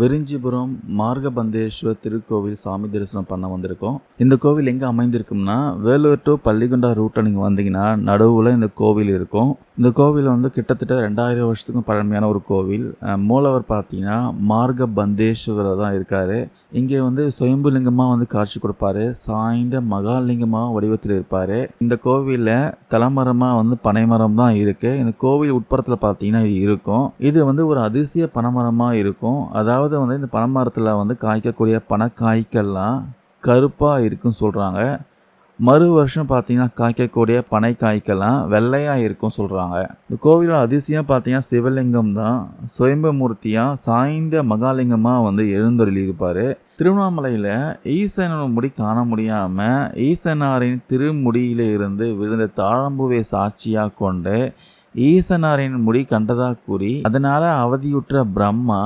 விரிஞ்சிபுரம் மார்கபந்தேஸ்வர் திருக்கோவில் சாமி தரிசனம் பண்ண வந்திருக்கோம். இந்த கோவில் எங்கே அமைந்திருக்கும்னா வேலூர் டு பள்ளிகுண்டா ரூட்டில் நீங்கள் வந்தீங்கன்னா நடுவில் இந்த கோவில் இருக்கும். இந்த கோவில் வந்து கிட்டத்தட்ட ரெண்டாயிரம் வருஷத்துக்கும் பழமையான ஒரு கோவில். மூலவர் பார்த்தீங்கன்னா மார்கபந்தேஸ்வரர் தான் இருக்கார். இங்கே வந்து சுயம்புலிங்கமாக வந்து காட்சி கொடுப்பாரு. சாய்ந்த மகாலிங்கமாக வடிவத்தில் இருப்பார். இந்த கோவிலில் தலைமரமாக வந்து பனைமரம் தான் இருக்குது இந்த கோவில் உட்புறத்தில் பார்த்தீங்கன்னா இது இருக்கும். இது வந்து ஒரு அதிசய பனைமரமாக இருக்கும். அதாவது வந்து இந்த பனைமரத்தில் வந்து காய்க்கக்கூடிய பனைக்காய்க்கெல்லாம் கருப்பாக இருக்குன்னு சொல்கிறாங்க மறு வருஷம் பார்த்தீங்கன்னா காய்க்கக்கூடிய பனை காய்க்கெல்லாம் வெள்ளையாக இருக்கும் சொல்கிறாங்க இந்த கோவிலோட அதிசயம் பார்த்தீங்கன்னா சிவலிங்கம் தான். சுயம்பமூர்த்தியாக சாய்ந்த மகாலிங்கமாக வந்து எழுந்தருளியிருப்பார். திருவண்ணாமலையில் ஈசனோட முடி காண முடியாமல் ஈசனாரின் திருமுடியில இருந்து விழுந்த தாழம்புவை சாட்சியாக கொண்டு ஈசனாரின் முடி கண்டதாக கூறி அதனால் அவதியுற்ற பிரம்மா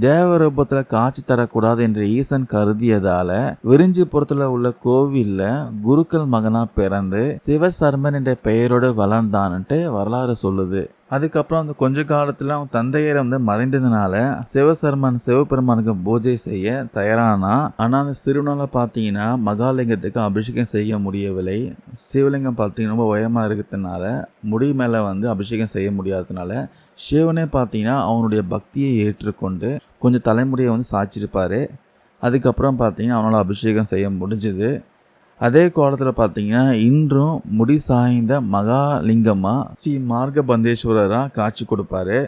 தேவரூபத்தில் காட்சி தரக்கூடாது என்று ஈசன் கருதியதால விரிஞ்சிபுரத்தில் உள்ள கோவிலில் குருக்கள் மகனாக பிறந்து சிவசர்மன் என்ற பெயரோடு வளர்ந்தான்ட்டு வரலாறு சொல்லுது. அதுக்கப்புறம் அந்த கொஞ்ச காலத்தில் அவன் தந்தையரை வந்து மறைந்ததுனால சிவசர்மன் சிவபெருமானுக்கு பூஜை செய்ய தயாரானா? ஆனால் அந்த சிறுவனால் பார்த்தீங்கன்னா மகாலிங்கத்துக்கு அபிஷேகம் செய்ய முடியவில்லை. சிவலிங்கம் பார்த்தீங்கன்னா ரொம்ப உயரமாக இருக்கிறதுனால முடி மேலே வந்து அபிஷேகம் செய்ய முடியாததுனால சிவனே பார்த்தீங்கன்னா அவனுடைய பக்தியை ஏற்றுக்கொண்டு கொஞ்சம் தலைமுடியை வந்து சாய்ச்சிருப்பார். அதுக்கப்புறம் பார்த்தீங்கன்னா அவனால் அபிஷேகம் செய்ய முடிஞ்சுது. அதே கோலத்தில் பார்த்தீங்கன்னா இன்றும் முடி சாய்ந்த மகாலிங்கமாக ஸ்ரீ மார்கபந்தேஸ்வரராக காட்சி கொடுப்பாரு.